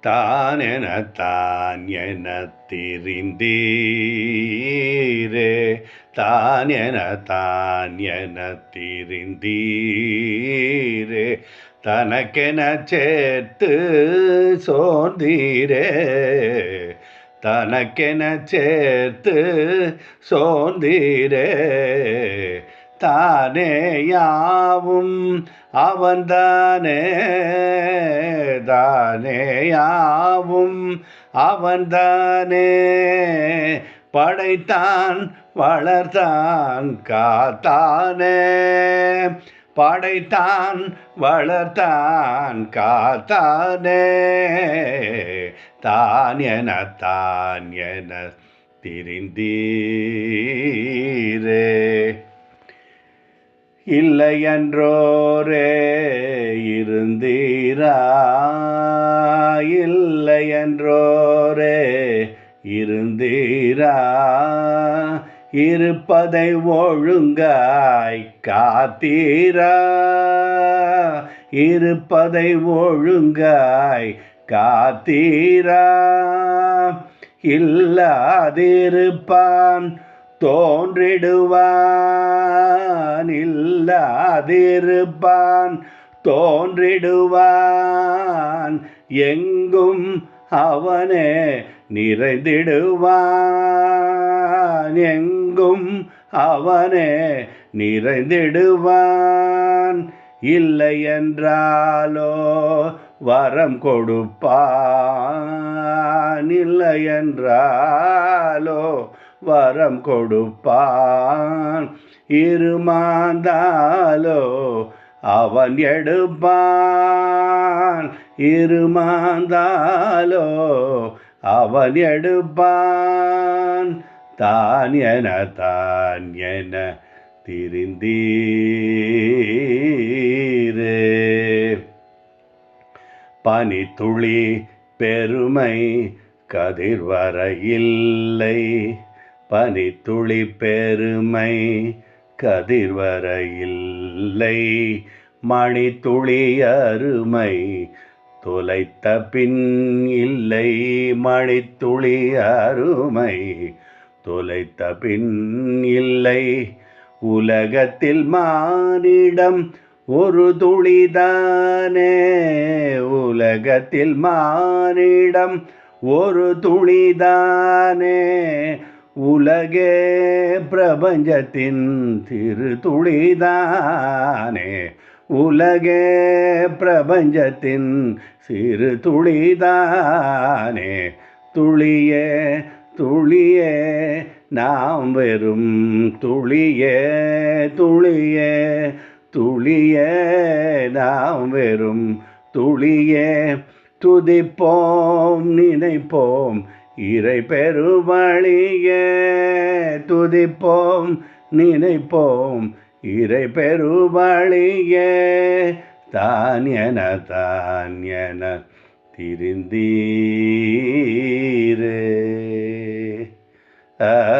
தான் என தான் என தெரிந்தீரே. தான் என தான் என தெரிந்தீரே. தனக்கென சேர்த்து சோந்தீரே தனக்கென சேர்த்து சோந்தீரே தானே யாவும்? அவன்தானே தானே யாவும்? அவன்தானே படைத்தான் வளர்த்தான் காத்தானே. படைத்தான் வளர்த்தான் காத்தானே. தான் என தான் என திரிந்தீரே. இல்லையன்றோரே இருந்தீரா? இல்லையன்றோரே இருந்தீரா? இருப்பதை ஒழுங்காய் காத்தீரா? இருப்பதை ஒழுங்காய் காத்தீரா? இல்லாதிருப்பான் தோன்றிடுவான் இல்லாதிருப்பான் தோன்றிடுவான். எங்கும் அவனே நிறைந்திடுவான். எங்கும் அவனே நிறைந்திடுவான். இல்லை என்றாலோ வரம் கொடுப்பான். இல்லை என்றாலோ வரம் கொடுப்பான். இருமாந்தாலோ அவன் எடுப்பான். இருமாந்தாலோ அவன் எடுப்பான். தான் என தான் என திரிந்தீரே. பனித்துளி பெருமை கதிர்வர இல்லை. பனித்துளி பெருமை கதிர்வர இல்லை. மணித்துளி அருமை தொலைத்த பின் இல்லை. மணித்துளி அருமை தொலைத்த பின் இல்லை. உலகத்தில் மானிடம் ஒரு துளிதானே உலகத்தில் மானிடம் ஒரு துளிதானே உலகே பிரபஞ்சத்தின் திருதுளிதானே உலகே பிரபஞ்சத்தின் சிறு துளிதானே துளியே துளியே நாம் வெறும் துளியே துளியே துளியே நாம் வெறும் துளியே. துதிப்போம் நினைப்போம் இறை பெருவழியே துதிப்போம் நினைப்போம். இறை பெருவழியே தான் என திருந்தீரே. ஆ